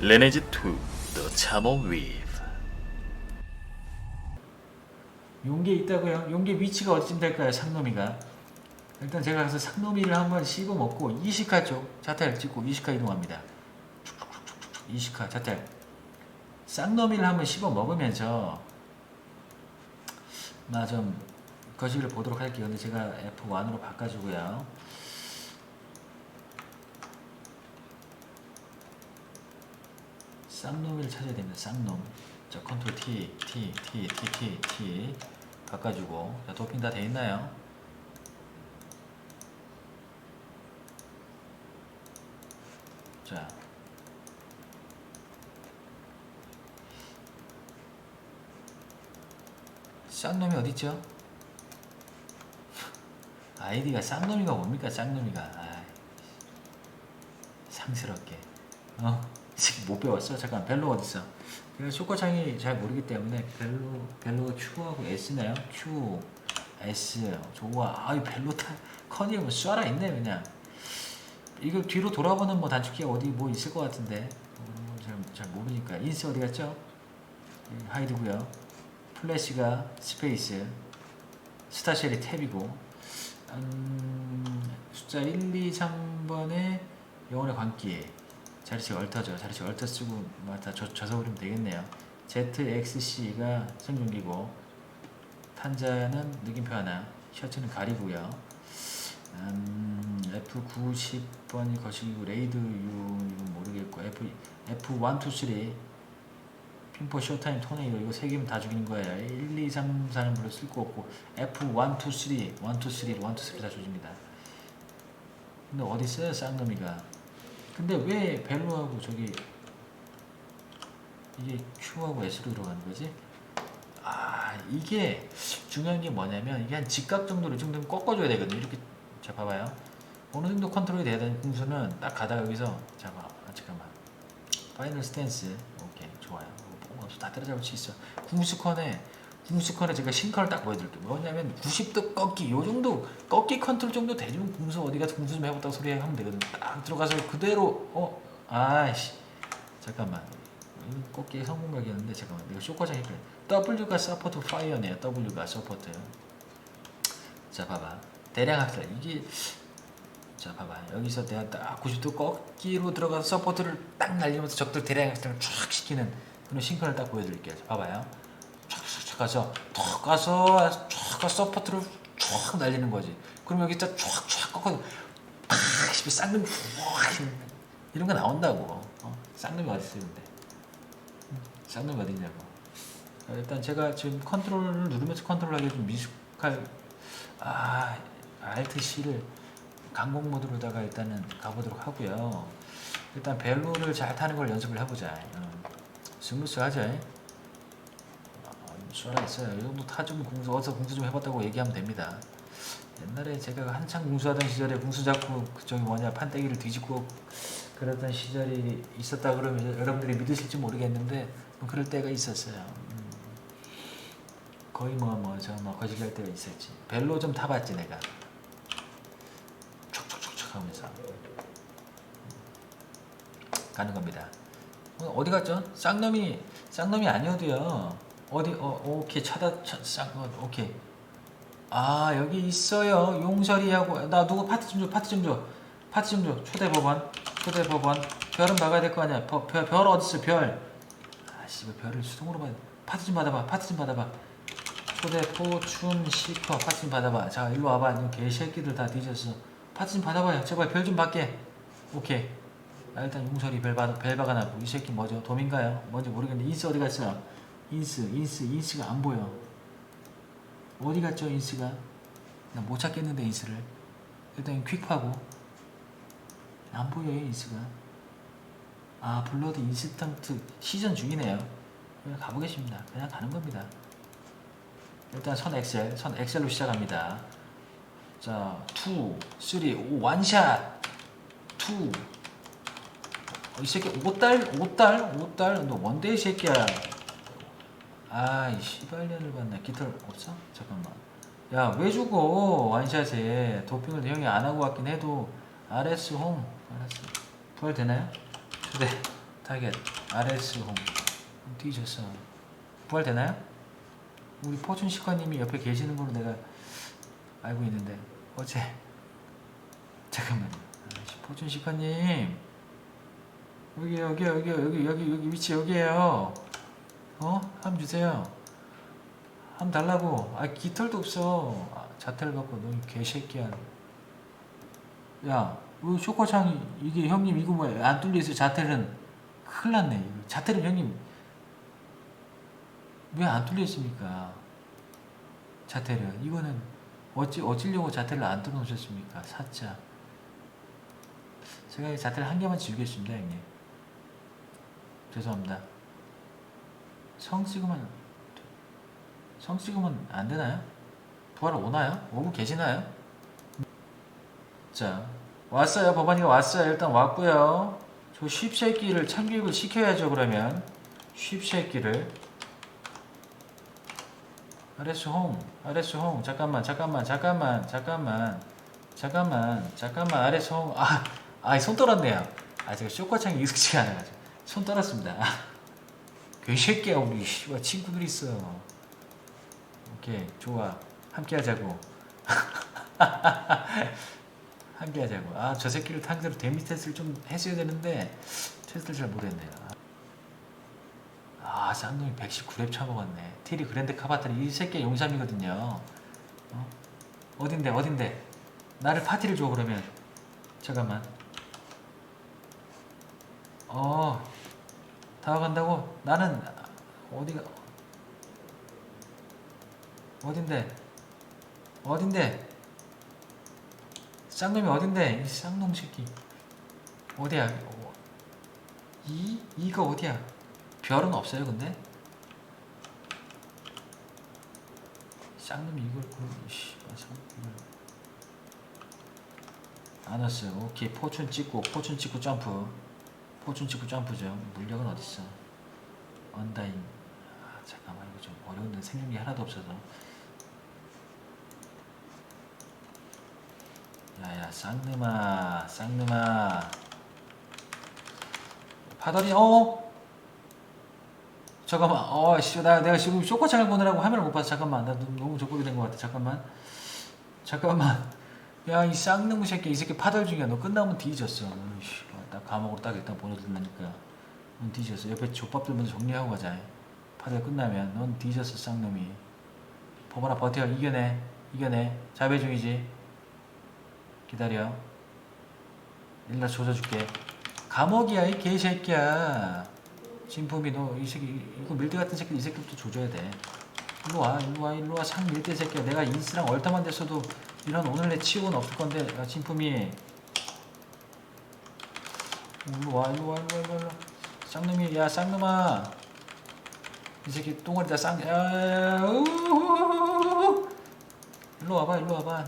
레네즈 2 The Chamon Weave 용계 있다고요? 용계 위치가 어디쯤 될까요? 상놈이가 일단 제가 가서 상놈이를 한번 씹어 먹고 이시카 쪽 자탈 찍고 이시카 이동합니다. 이시카 자탈 쌍놈이를 한번 씹어 먹으면서 나좀 거시기를 보도록 할게요. 근데 제가 F1으로 바꿔주고요. 쌍놈이를 찾아야 됩니다. 쌍놈. 자, 컨트롤 T, T, T, T, T, T 바꿔주고. 자, 도핑 다 돼 있나요? 자. 쌍놈이 어딨죠? 아이디가 쌍놈이가 뭡니까 쌍놈이가 아이, 상스럽게 어? 못 배웠어? 잠깐 벨로 어딨어? 제가 쇼커창이 잘 모르기 때문에 벨로 벨로가 Q하고 S나요? Q S 좋아. 아이 벨로 타 커니 뭐 쏴라 있네 그냥. 이거 뒤로 돌아보는 뭐 단축키 어디 뭐 있을 것 같은데. 어, 잘, 잘 모르니까. 인스 어디 갔죠? 예, 하이드고요. 플래시가 스페이스. 스타쉘이 탭이고. 음, 숫자 1, 2, 3번에 영혼의 광기 자리치 얼터죠. 자리치 얼터 쓰고 뭐다 져서 그리면 되겠네요. ZXC가 생존기고 탄자는 느낌표 하나 셔츠는 가리고요. 음, F90번이 거시기고 레이드 U 모르겠고 F, F1, 2, 3 핀포 쇼타임 토네이도 이거 세 개면 다 죽이는 거예요. 1, 2, 3, 4는 별로 쓸 거 없고 F1, 2, 3 1, 2, 3, 1, 2, 3다 조집니다. 근데 어디 있어요? 쌍놈이가 근데 왜 벨로하고 저기 이게 Q하고 S로 들어가는 거지? 아 이게 중요한 게 뭐냐면 이게 한 직각 정도로 이 정도면 꺾어줘야 되거든요. 이렇게 자 봐봐요. 어느 정도 컨트롤이 돼야 되는 궁수는 딱 가다가 여기서 잠깐 아, 잠깐만. 파이널 스탠스 오케이. 좋아요. 뭐, 다 때려잡을 수 있어. 궁수컨에 궁수컨에 제가 싱커를 딱 보여드릴게요. 뭐냐면 90도 꺾기 요 정도 꺾기 컨트롤 정도 되면 궁수 어디 가서 궁수 좀 해봤다고 소리 하면 되거든 딱 들어가서 그대로 어? 아이씨. 잠깐만. 이거 꺾기 성공각이었는데 잠깐만 내가 쇼커장 헷갈려 W가 서포트 파이어네요. W가 서포트 자 봐봐. 대량 학살. 이게 자 봐봐. 여기서 내가 딱 90도 꺾기로 들어가서 서포트를 딱 날리면서 적들 대량 학살을 쫙 시키는 그런 싱크를 딱 보여드릴게요. 자, 봐봐요 쫙쫙 가서 턱 가서 쫙 가서 서포트를 쫙 날리는 거지 그럼 여기 딱 쫙쫙 꺾어서 팍 쌍놈 쫙 이런 거 나온다고 어? 쌍놈이 어디 음, 쌍놈이 어디냐고 어, 일단 제가 지금 컨트롤을 누르면서 컨트롤하기 좀 미숙할 아 Alt C를 강공 모드로다가 일단은 가보도록 하고요. 일단 벨로를 잘 타는 걸 연습을 해보자. 어, 스무스하죠. 어, 쏘라 있어요. 이 정도 타주면 공수 어서 공수 좀 해봤다고 얘기하면 됩니다. 옛날에 제가 한창 공수하던 시절에 공수 잡고 그 저기 뭐냐 판때기를 뒤집고 그러던 시절이 있었다 그러면 여러분들이 믿으실지 모르겠는데 뭐 그럴 때가 있었어요. 음. 거의 뭐 뭐저뭐할 때가 있었지. 벨로 좀 타봤지 내가. 촉촉촉촉 하면서 가는 겁니다. 어, 어디 갔죠? 쌍놈이 쌍놈이 아니어도요. 어디 어 오케이 찾아 쌍 어, 오케이. 아 여기 있어요. 용설이하고 나 누구 파트 좀 줘. 파트 좀 줘. 파트 좀 줘. 초대 법원. 초대 법원. 별은 박아야 될 거 아니야. 버, 별, 별 어디 있어? 별. 아씨 별을 수동으로 받. 파트 좀 받아봐. 파트 좀 받아봐. 초대 포춘 시커 파트 좀 받아봐. 자 일로 와봐. 이 개새끼들 다 뒤졌어. 파트 좀 받아봐요. 제발 별 좀 받게. 오케이. 아, 일단 용설이 별, 받, 별 박아놨고 이 새끼 뭐죠? 도민가요? 뭔지 모르겠는데 인스 어디 갔어요? 인스 인스 인스가 안 보여. 어디 갔죠 인스가? 나 못 찾겠는데 인스를. 일단 퀵파고 안 보여요 인스가. 아 블러드 인스턴트 시전 중이네요. 그냥 가보겠습니다. 그냥 가는 겁니다. 일단 선 엑셀, 선 엑셀로 시작합니다. 자, 2, 3, 5, 원샷, 2. 어, 이 새끼 5달, 5달, 5달, 너 뭔데 이 새끼야? 아이 씨발년을 봤네. 깃털 없어? 잠깐만. 야 왜 죽어? 원샷에. 도핑을 형이 안 하고 왔긴 해도. RS 홈. 알았어. 부활 되나요? 초대. 타겟. RS 홈. 뒤졌어. 부활 되나요? 우리 포춘 시커님이 옆에 계시는 걸로 내가 알고 있는데. 어제 잠깐만요. 아이씨, 포춘 시커님. 여기 여기 여기 여기 여기 여기 위치 여기에요 어? 함 주세요 함 달라고 아 깃털도 없어 아, 자태를 갖고 너 개새끼야 야, 왜 쇼커창이 이게 형님 이거 뭐야? 안 뚫려 있어 자텔은 큰일 났네. 이거. 자텔은 형님 왜 안 뚫려 있습니까? 자텔은 이거는 어찌 어찌려고 자텔을 안 뚫어 놓으셨습니까? 사자. 제가 이 자텔 한 개만 지우겠습니다, 형님. 죄송합니다. 성 찍으면 성 찍으면 안 되나요? 부활 오나요? 오고 계시나요? 자 왔어요. 법안이가 왔어요. 일단 왔고요. 저 쉽새끼를 참교육을 시켜야죠 그러면. 쉽새끼를. RS 홈 잠깐만 잠깐만 잠깐만 잠깐만. 잠깐만 잠깐만. RS 홈아아손 떨었네요. 아 제가 쇼커창이 익숙치가 않아가지고. 손 떨었습니다 아, 괴새끼야 우리 씨발 친구들 있어 오케이 좋아 함께 하자고 함께 하자고. 아, 저 새끼를 상대로 데미 테스트를 좀 했어야 되는데, 테스트를 잘 못했네요. 아, 쌍놈이 119렙 차먹었네. 티리 그랜드 카바타리 이 새끼 용삼이거든요. 어? 어딘데, 어딘데? 나를 파티를 줘, 그러면. 잠깐만. 어, 다가간다고? 나는, 어디가, 어딘데? 어딘데? 쌍놈이 어딘데? 이 쌍놈 새끼. 어디야? 어, 이? 이가 어디야? 별은 없어요, 근데? 쌍놈이 이걸, 씨, 쌍, 이걸. 안 왔어요. 오케이. 포춘 찍고, 포춘 찍고 점프. 포춘 찍고 점프죠. 물력은 어딨어? 언다인. 아, 잠깐만, 이거 좀 어려운데 게 하나도 없어서. 야야 쌍놈아 쌍놈아 파더리 어 잠깐만 어씨나 내가 지금 쇼코창을 보느라고 화면을 못 봐서 잠깐만 나 너무, 너무 족보게 된것 같아 잠깐만 잠깐만 야 이 쌍놈 새끼 이 새끼 파덜 중이야. 너 끝나면 뒤졌어. 어이씨, 딱 감옥으로 딱 일단 보내준다니까. 넌 뒤졌어. 옆에 족밥들 먼저 정리하고 가자. 파덜 끝나면 넌 뒤졌어 쌍놈이. 법원아 버텨 이겨내. 이겨내. 자배 중이지. 기다려. 일나 조져줄게. 감옥이야 이 개새끼야. 진품이 너 이 새끼 이거 밀대 같은 새끼 이 새끼부터 조져야 돼. 일로 와 일로 와 일로 와 상 밀대 새끼야. 내가 인스랑 얼타만 됐어도 이런 오늘 내 치고는 없을 건데 야, 진품이. 일로 와 일로 와 일로 와 일로 와. 쌍놈이 야 쌍놈아. 이 새끼 똥아리다 쌍. 야, 우우우우우우. 일로 와봐 일로 와봐.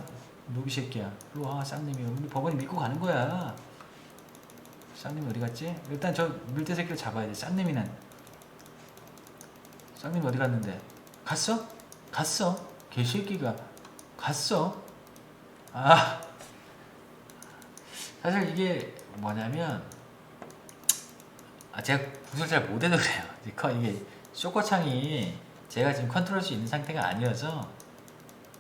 노비 새끼야. 일로 와, 쌍님이. 우리 법원이 믿고 가는 거야. 쌍님이 어디 갔지? 일단 저 밀대 새끼를 잡아야 돼. 쌍님이는. 쌍님이 어디 갔는데? 갔어? 갔어? 개새끼가 갔어? 아. 사실 이게 뭐냐면, 아, 제가 구슬 잘 못해서 그래요. 이게 쇼커창이 제가 지금 컨트롤 할수 있는 상태가 아니어서,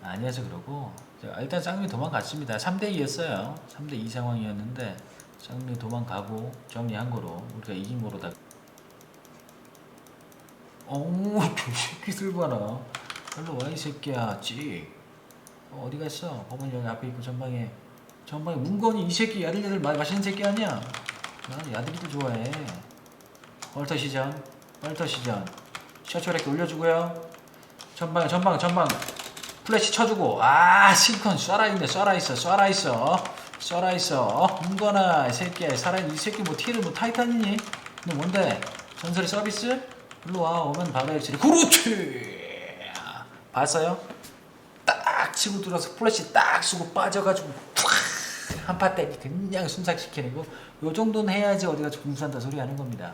아니어서 그러고, 자, 일단 쌍미 도망갔습니다. 3대 2였어요. 3대 2 상황이었는데 쌍미 도망가고 정리한 거로 우리가 이긴 거로 다. 어우, 저 새끼 들고 하나. 일로 와, 이 새끼야. 찌. 어, 어디 갔어? 법원 여기 앞에 있고 전방에. 전방에 문건이 이 새끼 야들야들 마- 마시는 새끼 아니야? 나는 야들이도 좋아해. 얼터 시전. 얼터 시전. 셔츠 이렇게 올려주고요. 전방에, 전방, 전방. 플래시 쳐주고 아 실컷 쏴라 있네 쏴라 있어 쏴라 있어 쏴라 있어 문거나 이 새끼야 살아있는 이 새끼 뭐 티를 뭐 타이탄이니 너 뭔데 전설의 서비스 일로 와 오면 박아야지. 그렇지! 봤어요? 딱 치고 들어서 플래시 딱 쏘고 빠져가지고 한파 때리 그냥 순삭시키는 거 요 정도는 해야지 어디가 궁수한다 소리 하는 겁니다.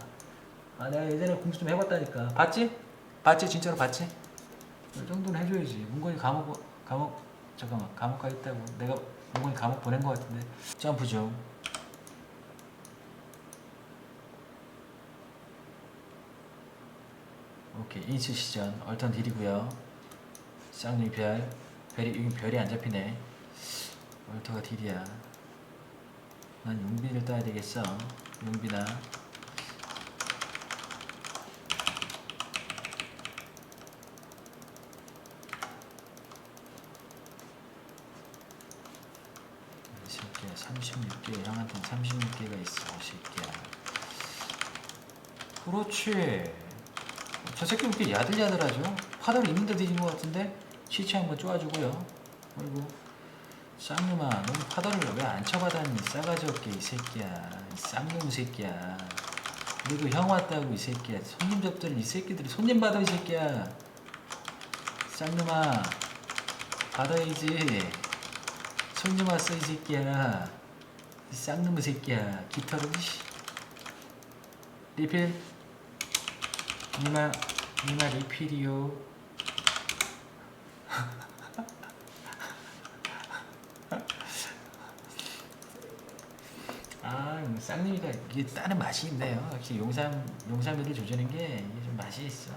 아 내가 예전에 궁수 좀 해봤다니까. 봤지? 봤지? 진짜로 봤지? 이 정도는 해줘야지. 문건이 감옥 감옥 잠깐만 감옥 가 있다고. 내가 문건이 감옥 보낸 것 같은데. 점프 중. 오케이 인스 시전 얼턴 딜이고요. 쌍둥이 별 별이 별이 안 잡히네. 얼터가 딜이야. 난 용빈을 따야 되겠어. 이 새끼야 36개 형한테는 36개가 있어. 이 새끼야 그렇지 저 새끼 왜 이렇게 야들야들하죠? 파도를 있는데 뒤진 것 같은데 시체 한번 쪼아주고요. 그리고 쌍놈아 너무 파도를 왜 안 쳐받았니? 싸가지 없게 이 새끼야. 이 쌍놈 새끼야. 그리고 형 왔다고 이 새끼야. 손님 접대는 이 새끼들이 손님 받아 이 새끼야. 쌍놈아 받아야지. 손님 왔어 이 새끼야. 이 쌍놈의 새끼야. 깃털은 씨. 리필 니마 니마 리필이요. 아 음, 쌍님이가 이게 다른 맛이 있네요. 역시 용삼 용삼이를 조지는 게 이게 좀 맛이 있어